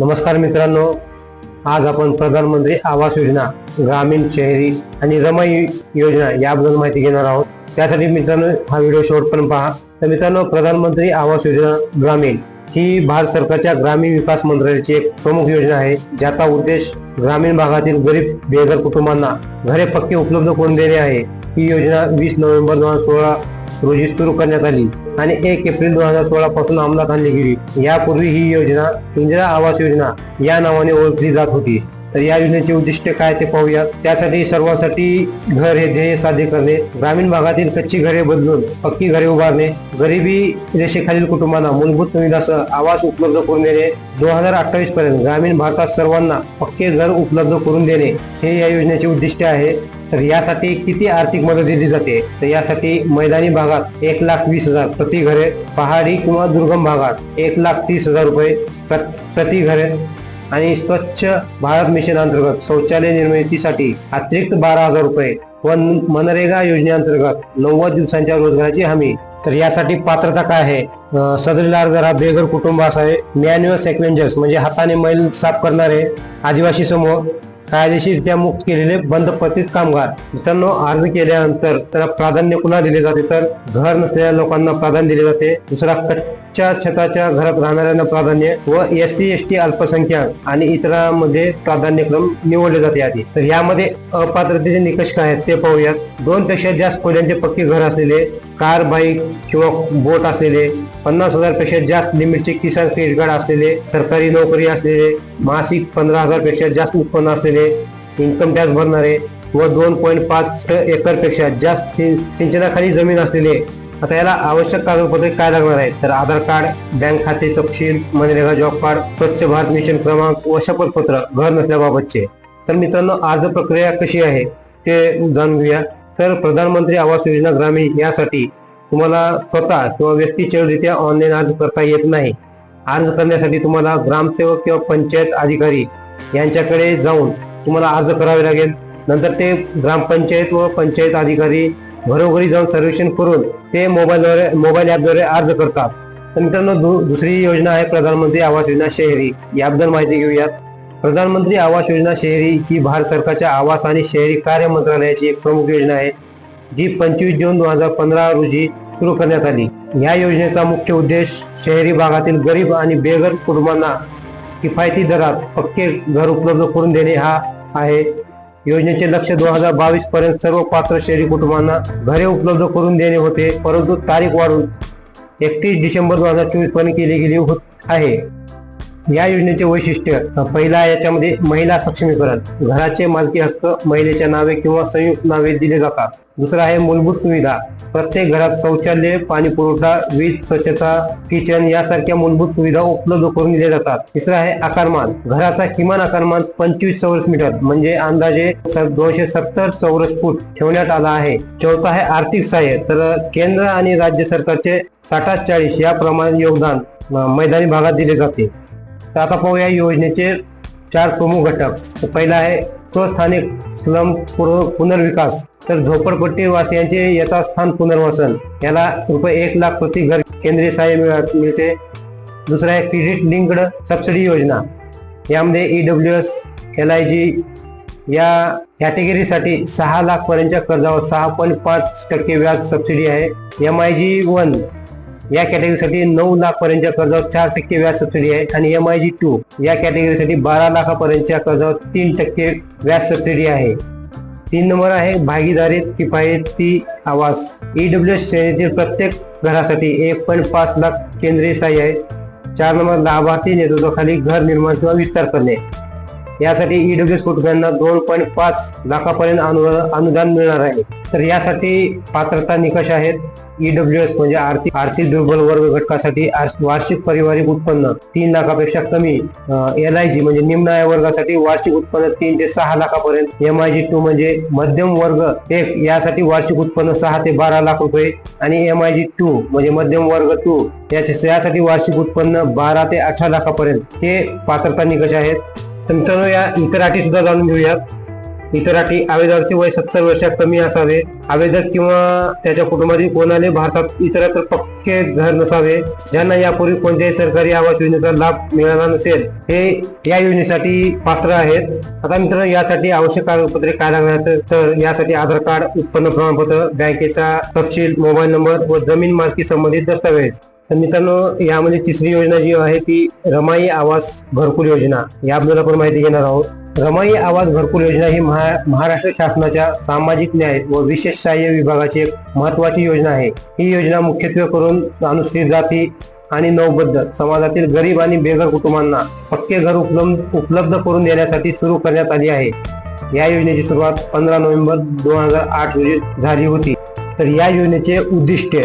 नमस्कार मित्रांनो आज आपण प्रधानमंत्री आवास योजना ग्रामीण शहरी आणि रमाई योजना याबद्दल माहिती घेणार आहोत. त्यासाठी मित्रांनो हा व्हिडिओ शेवटपर्यंत पहा. तर मित्रांनो प्रधानमंत्री आवास योजना ग्रामीण ही भारत सरकारच्या ग्रामीण विकास मंत्रालयाची एक प्रमुख योजना आहे. ज्याचा उद्देश ग्रामीण भागातील गरीब बेघर कुटुंबांना घरे पक्के उपलब्ध करून देणे आहे. ही योजना वीस नोव्हेंबर दोन हजार सोळा रोजी सुरू करण्यात आली आणि एक एप्रिल दोन हजार सोळा पासून अंमलात आणली गेली यापूर्वी ही योजना इंदिरा आवास योजना या नावाने ओळखली जात होती. तर या योजनेचे उद्दिष्ट काय ते पाहूया. त्यासाठी सर्वांसाठी घर हे ध्येय साध्य करणे ग्रामीण भागातील कच्ची घरे बदलून पक्की घरे उभारणे गरिबी रेषेखालील कुटुंबांना मूलभूत सुविधासह आवास उपलब्ध करून देणे दोन हजार अठ्ठावीस पर्यंत ग्रामीण भारतात सर्वांना पक्के घर उपलब्ध करून देणे हे या योजनेचे उद्दिष्ट आहे. तर यासाठी किती आर्थिक मदत दिली जाते? तर यासाठी मैदानी भागात एक लाख वीस हजार प्रति घरे पहाडी किंवा दुर्गम भागात एक लाख तीस हजार रुपये प्रति घरे आणि स्वच्छ भारत मिशन अंतर्गत शौचालय निर्मितीसाठी अतिरिक्त बारा हजार रुपये व मनरेगा योजनेअंतर्गत नव्वद दिवसांच्या रोजगाराची हमी. तर यासाठी पात्रता काय आहे? सदरील अर्जदार हा बेघर कुटुंब असावे मॅन्युअल सेक्वेंजर्स म्हणजे हाताने मैल साफ करणारे आदिवासी समूह. कायदेशीररित्या मुक्त केलेले बंद पतित कामगार. मित्रांनो अर्ज केल्यानंतर त्याला प्राधान्य कुणा दिले जाते तर घर नसलेल्या लोकांना प्राधान्य दिले जाते. दुसरा कच्च्या छताच्या घरात राहणाऱ्यांना प्राधान्य व एस सी एस टी अल्पसंख्याक आणि इतरांमध्ये प्राधान्यक्रम निवडले जाते आधी. तर यामध्ये अपात्रतेचे निकष काय आहेत ते पाहूयात. दोन पेक्षा जास्त खोल्यांचे पक्के घर असलेले कार बाईक किंवा बोट असलेले पन्नास हजारपेक्षा जास्त लिमिटचे किसान क्रेडिट कार्ड असलेले सरकारी नोकरी असलेले मासिक पंधरा हजारपेक्षा जास्त उत्पन्न असलेले म्हणजे इन्कम टॅक्स भरणारे व दोन पॉईंट पाच एकरपेक्षा जास्त सिंचनाखाली जमीन असलेले आता याला आवश्यक कागदपत्रे काय लागणार आहेत? तर आधार कार्ड बँक खाते तपशील मनरेगा जॉब कार्ड स्वच्छ भारत मिशन क्रमांक व शपथपत्र घर नसल्याबाबतचे. तर मित्रांनो अर्ज प्रक्रिया कशी आहे ते जाणून घेऊया. तर प्रधानमंत्री आवास योजना ग्रामीण यासाठी तुम्हाला स्वतः किंवा व्यक्तिचलित्या ऑनलाईन अर्ज करता येत नाही. अर्ज करण्यासाठी तुम्हाला ग्रामसेवक किंवा पंचायत अधिकारी यांच्याकडे जाऊन तुम्हाला अर्ज करावे लागेल. नंतर ते ग्रामपंचायत व पंचायत अधिकारी घरोघरी जाऊन सर्वेक्षण करून ते मोबाईलद्वारे मोबाईल ॲपद्वारे अर्ज करतात. तर मित्रांनो दु- दुसरी योजना आहे प्रधानमंत्री आवास योजना शहरी. याबद्दल माहिती घेऊयात. प्रधानमंत्री आवास योजना शहरी ही भारत सरकारच्या आवास आणि शहरी कार्य मंत्रालयाची एक प्रमुख योजना आहे जी पंचवीस जून दोन हजार पंधरा रोजी सुरू करण्यात आली. या योजनेचा मुख्य उद्देश शहरी भागातील गरीब आणि बेघर कुटुंबांना किफायती दरात पक्के घर उपलब्ध करून देणे हा आहे. योजनेचे लक्ष दोन हजार बावीस पर्यंत सर्व पात्र शहरी कुटुंबांना घरे उपलब्ध करून देणे होते परंतु तारीख वाढून एकतीस डिसेंबर दोन हजार चोवीसपर्यंत केली गेली होत आहे. या योजनेचे वैशिष्ट्य पहिला याच्यामध्ये महिला सक्षमीकरण. घराचे मालकी हक्क महिलेच्या नावे किंवा संयुक्त नावे दिले जातात. दुसरा आहे मूलभूत सुविधा. प्रत्येक घरात शौचालय पाणी पुरवठा वीज स्वच्छता किचन यासारख्या मूलभूत सुविधा उपलब्ध करून दिल्या जातात. तिसरा आहे आकारमान. घराचा किमान आकारमान पंचवीस चौरस मीटर म्हणजे अंदाजे दोनशे सत्तर चौरस फूट ठेवण्यात आला आहे. चौथा आहे आर्थिक सहाय्य. तर केंद्र आणि राज्य सरकारचे साठा चाळीस या प्रमाणे योगदान मैदानी भागात दिले जाते. तर आता पाहूया योजनेचे चार प्रमुख घटक. पहिला आहे स्वस्थानिक स्लम पुनर्विकास. तर झोपडपट्टी वासियांचे यथास्थान पुनर्वसन. याला रुपये एक लाख प्रति घर केंद्रीय सहाय्य मिळते. दुसरा आहे क्रेडिट लिंक्ड सबसिडी योजना. यामध्ये E W S L I G या कॅटेगरीसाठी सहा लाखपर्यंतच्या कर्जावर सहा पॉईंट पाच टक्के व्याज सबसिडी आहे. एम आय जी वन या कॅटेगरीसाठी नऊ लाख पर्यंतच्या कर्जावर चार टक्के व्याज सबसिडी आहे आणि एम आय जी टू या कॅटेगरीसाठी बारा लाखापर्यंतच्या कर्जावर तीन टक्के व्याज सबसिडी आहे. तीन नंबर आहे भागीदारी किफायती आवास. ईडब्ल्यू एस श्रेणीतील प्रत्येक घरासाठी एक पॉईंट पाच लाख केंद्रीय सहाय्य आहे. चार नंबर लाभार्थी नेतृत्वाखाली घर निर्माण किंवा विस्तार करणे. यासाठी ईडब्ल्यू एस कुटुंबांना दोन पॉईंट पाच लाखापर्यंत अनुदान मिळणार आहे. तर यासाठी पात्रता निकष आहेत ईडब्ल्यू एस म्हणजे आर्थिक आर्थिक दुर्बल वर्ग घटकासाठी वार्षिक पारिवारिक उत्पन्न तीन लाखापेक्षा कमी. एल आय जी म्हणजे निम्न आय वर्गासाठी वार्षिक उत्पन्न तीन ते सहा लाखापर्यंत. एम आय जी टू म्हणजे मध्यम वर्ग एक यासाठी वार्षिक उत्पन्न सहा ते बारा लाख रुपये. आणि एम आय जी टू म्हणजे मध्यम वर्ग टू यासाठी वार्षिक उत्पन्न बारा ते अठरा लाखापर्यंत. हे पात्रता निकष आहेत. तर मित्रांनो या इतर अटी सुद्धा जाणून घेऊयात. इतर अटी आवेदकाचे वय सत्तर वर्षात कमी असावे. आवेदक किंवा त्याच्या कुटुंबातील कोणाले भारतात इतरत्र पक्के घर नसावे. ज्यांना यापूर्वी कोणत्याही सरकारी आवास योजनेचा लाभ मिळाला नसेल हे या योजनेसाठी पात्र आहेत. आता मित्रांनो यासाठी आवश्यक कागदपत्रे काय लागणार तर यासाठी आधार कार्ड उत्पन्न प्रमाणपत्र बँकेचा तपशील मोबाईल नंबर व जमीन मालकी संबंधित दस्तावेज. तर मित्रांनो यामध्ये तिसरी योजना जी आहे ती रमाई आवास घरकुल योजना. याबद्दल आपण माहिती घेणार आहोत. रमाई आवास घरकुल योजना ही महा महाराष्ट्र शासनाच्या सामाजिक न्याय व विशेष सहाय्य विभागाची एक महत्वाची योजना आहे. ही योजना मुख्यत्वे करून अनुसूचित जाती आणि नवबद्ध समाजातील गरीब आणि बेघर कुटुंबांना पक्के घर उपलब्ध उपलब्ध करून देण्यासाठी सुरू करण्यात आली आहे. या योजनेची सुरुवात पंधरा नोव्हेंबर दोन हजार आठ रोजी झाली होती. तर या योजनेचे उद्दिष्ट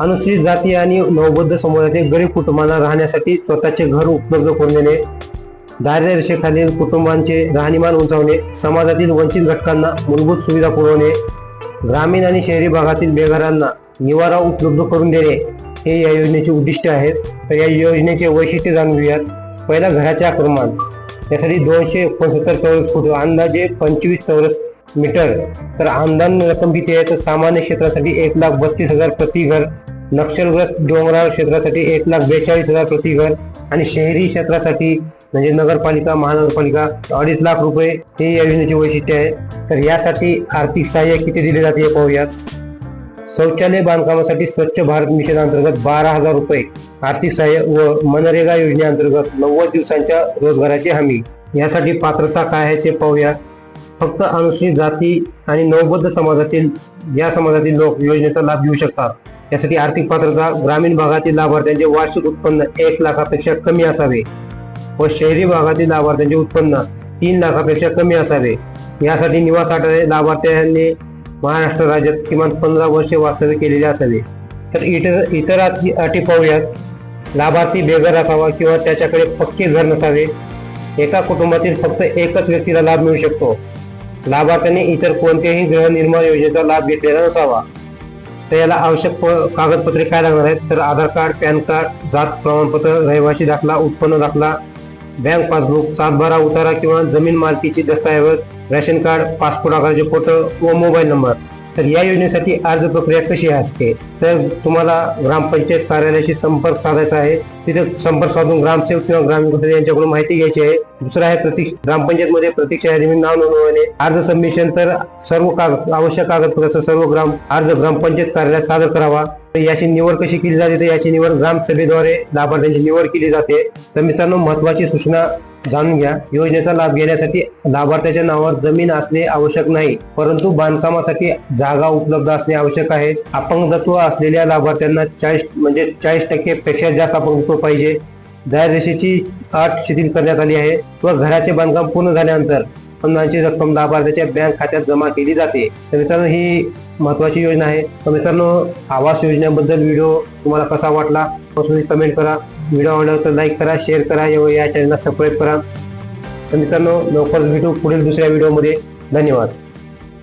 अनुसूचित जाती आणि नवबद्ध समाजातील गरीब कुटुंबांना राहण्यासाठी स्वतःचे घर उपलब्ध करून देणे दारिद्र्यरेषेखालील कुटुंबांचे राहणीमान उंचावणे समाजातील वंचित घटकांना मूलभूत सुविधा पुरवणे ग्रामीण आणि शहरी भागातील बेघरांना निवारा उपलब्ध करून देणे हे या योजनेचे उद्दिष्ट आहेत. तर या योजनेचे वैशिष्ट्य जाणून घेऊयात. पहिला घराचे आक्रमण. यासाठी दोनशे एकोणसत्तर चौरस फूट अंदाजे पंचवीस चौरस मीटर. तर आमदान रक्कम किती आहे तर सामान्य क्षेत्रासाठी एक लाख बत्तीस हजार प्रति घर नक्षलग्रस्त डोंगराळ क्षेत्रासाठी एक लाख बेचाळीस हजार प्रति घर आणि शहरी क्षेत्रासाठी म्हणजे नगरपालिका महानगरपालिका अडीच लाख रुपये हे या योजनेचे वैशिष्ट्य आहे. तर यासाठी आर्थिक सहाय्य किती दिले जाते हे पाहूयात. शौचालय बांधकामासाठी स्वच्छ भारत मिशन अंतर्गत बारा हजार रुपये आर्थिक सहाय्य व मनरेगा योजनेअंतर्गत नव्वद दिवसांच्या रोजगाराची हमी. यासाठी पात्रता काय आहे ते पाहूया फक्त अनुसूचित जाती आणि नवबद्ध समाजातील या समाजातील लोक योजनेचा लाभ घेऊ शकतात. यासाठी आर्थिक पात्रता ग्रामीण भागातील लाभार्थ्यांचे वार्षिक उत्पन्न एक लाखापेक्षा कमी असावे व शहरी भागातील लाभार्थ्यांचे उत्पन्न तीन लाखापेक्षा कमी असावे. यासाठी निवास आधारे लाभार्थ्यांनी महाराष्ट्र राज्यात किमान पंधरा वर्षे वास्तव्य केलेले असावे. तर इतर इतर अटी पाहूयात. लाभार्थी बेघर असावा किंवा त्याच्याकडे पक्के घर नसावे. एका कुटुंबातील फक्त एकच व्यक्तीला लाभ मिळू शकतो. लाभार्थ्याने इतर कोणत्याही गृहनिर्माण योजनेचा लाभ घेतलेला नसावा. तर याला आवश्यक प- कागदपत्रे काय लागणार आहेत? तर आधार कार्ड पॅन कार्ड जात प्रमाणपत्र रहिवासी दाखला उत्पन्न दाखला बँक पासबुक सातबारा उतारा किंवा जमीन मालकीची दस्तऐवज रॅशन कार्ड पासपोर्ट आकाराचे फोटो व मोबाईल नंबर. तर या योजनेसाठी अर्ज प्रक्रिया कशी असते? तर तुम्हाला ग्रामपंचायत कार्यालयाशी संपर्क साधायचा आहे. तिथे संपर्क साधून ग्रामसेवक किंवा ग्रामीण यांच्याकडून माहिती घ्यायची आहे. दुसरं आहे प्रतीक्ष ग्रामपंचायत मध्ये प्रतीक्षा यादीमध्ये नाव नोंदवणे. अर्ज सबमिशन तर सर्व कागद आवश्यक कागदपत्राचा सर्व ग्राम अर्ज ग्रामपंचायत कार्यालयात सादर करावा. तर याची निवड कशी केली जाते? तर याची निवड ग्रामसभेद्वारे लाभार्थ्यांची निवड केली जाते. तर मित्रांनो महत्वाची सूचना जाणून घ्या. योजनेचा लाभ घेण्यासाठी लाभार्थ्याच्या नावावर जमीन असणे आवश्यक नाही परंतु बांधकामासाठी जागा उपलब्ध असणे आवश्यक आहे. अपंगत्व असलेल्या लाभार्थ्यांना चाळीस म्हणजे चाळीस टक्के पेक्षा जास्त अपंगत्व पाहिजे. दारिद्र्यरेषेची अट शिथिल करण्यात आली आहे व घराचे बांधकाम पूर्ण झाल्यानंतर अनुदानाची रक्कम लाभार्थ्याच्या बँक खात्यात जमा केली जाते. तर मित्रांनो ही महत्वाची योजना आहे. तर मित्रांनो आवास योजनेबद्दल व्हिडिओ तुम्हाला कसा वाटला तुम्ही कमेंट करा. व्हिडिओ आवडला तर लाईक करा शेअर करा या चॅनलला सबस्क्राईब करा. तर मित्रांनो लवकरच भेटू पुढील दुसऱ्या व्हिडिओमध्ये धन्यवाद.